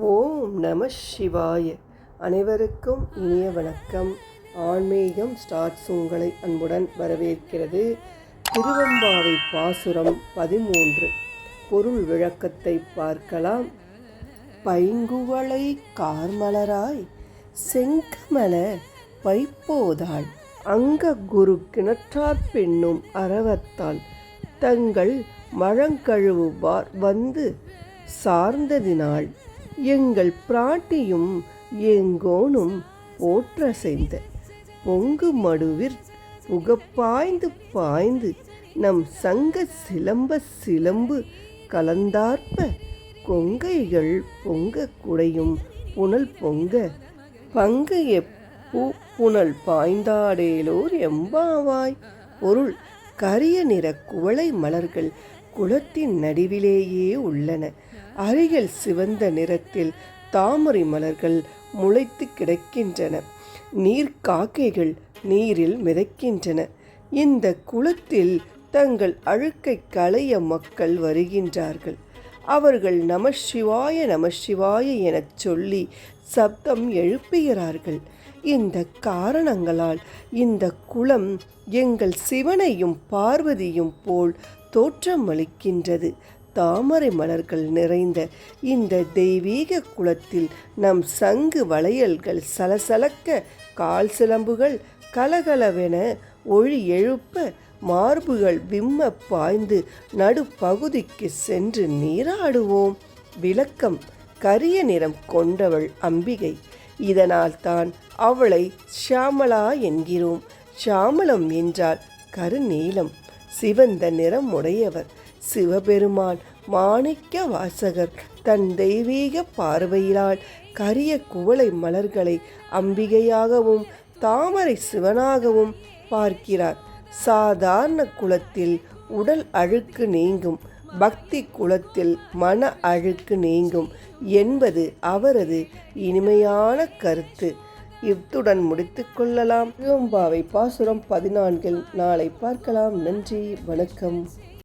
ஓம் நம சிவாய. அனைவருக்கும் இனிய வணக்கம். ஆன்மீகம் ஸ்டார்ட்ஸ் உங்களை அன்புடன் வரவேற்கிறது. திருவம்பாவை பாசுரம் பதிமூன்று. பொருள் விளக்கத்தை பார்க்கலாம். பைங்குவளை கார்மலராய் செங்கமல வைப்போதாள் அங்க குரு கிணற்றார் பெண்ணும் அறவத்தால் தங்கள் மழங்கழுவுவார் வந்து சார்ந்ததினால் எங்கள் பிராட்டியும் எங்கோனும் போற்ற செய்த பொங்கு மடுவிற் புகப்பாய்ந்து பாய்ந்து நம் சங்க சிலம்ப சிலம்பு கலந்தார்ப்ப கொங்கைகள் பொங்க குடையும் புனல் பொங்க பங்கைய பூ புனல் பாய்ந்தாடேலோர் எம்பாவாய் பொருள் கரிய நிற குவளை மலர்கள் குளத்தின் நடுவிலேயே உள்ளன. அருகில் சிவந்த நிறத்தில் தாமரை மலர்கள் முளைத்து கிடக்கின்றன. நீர் காக்கைகள் நீரில் மிதக்கின்றன. இந்த குளத்தில் தங்கள் அழுக்கை களைய மக்கள் வருகின்றார்கள். அவர்கள் நமசிவாய சிவாய சிவாய எனச் சொல்லி சப்தம் எழுப்புகிறார்கள். இந்த காரணங்களால் இந்த குளம் எங்கள் சிவனையும் பார்வதியும் போல் தோற்றமளிக்கின்றது. தாமரை மலர்கள் நிறைந்த இந்த தெய்வீக குளத்தில் நம் சங்கு வளையல்கள் சலசலக்க கால் சிலம்புகள் கலகலவென ஒளி எழுப்ப மார்புகள் விம்ம பாய்ந்து நடுப்பகுதிக்கு சென்று நீராடுவோம். விளக்கம் கரிய நிறம் கொண்டவள் அம்பிகை. இதனால் தான் அவளை ஷியாமளா என்கிறோம். ஷியாமளம் என்றால் கருநீலம். சிவந்த நிறம் உடையவர். சிவபெருமான் மாணிக்க வாசகர் தன் தெய்வீக பார்வையிலால் கரிய குவளை மலர்களை அம்பிகையாகவும் தாமரை சிவனாகவும் பார்க்கிறார். சாதாரண குலத்தில் உடல் அழுக்கு நீங்கும் பக்தி குலத்தில் மன அழுக்கு நீங்கும் என்பது அவரது இனிமையான கருத்து. இத்துடன் முடித்துக்கொள்ளலாம் திருவம்பாவை பாசுரம் பதினான்கில் நாளை பார்க்கலாம். நன்றி வணக்கம்.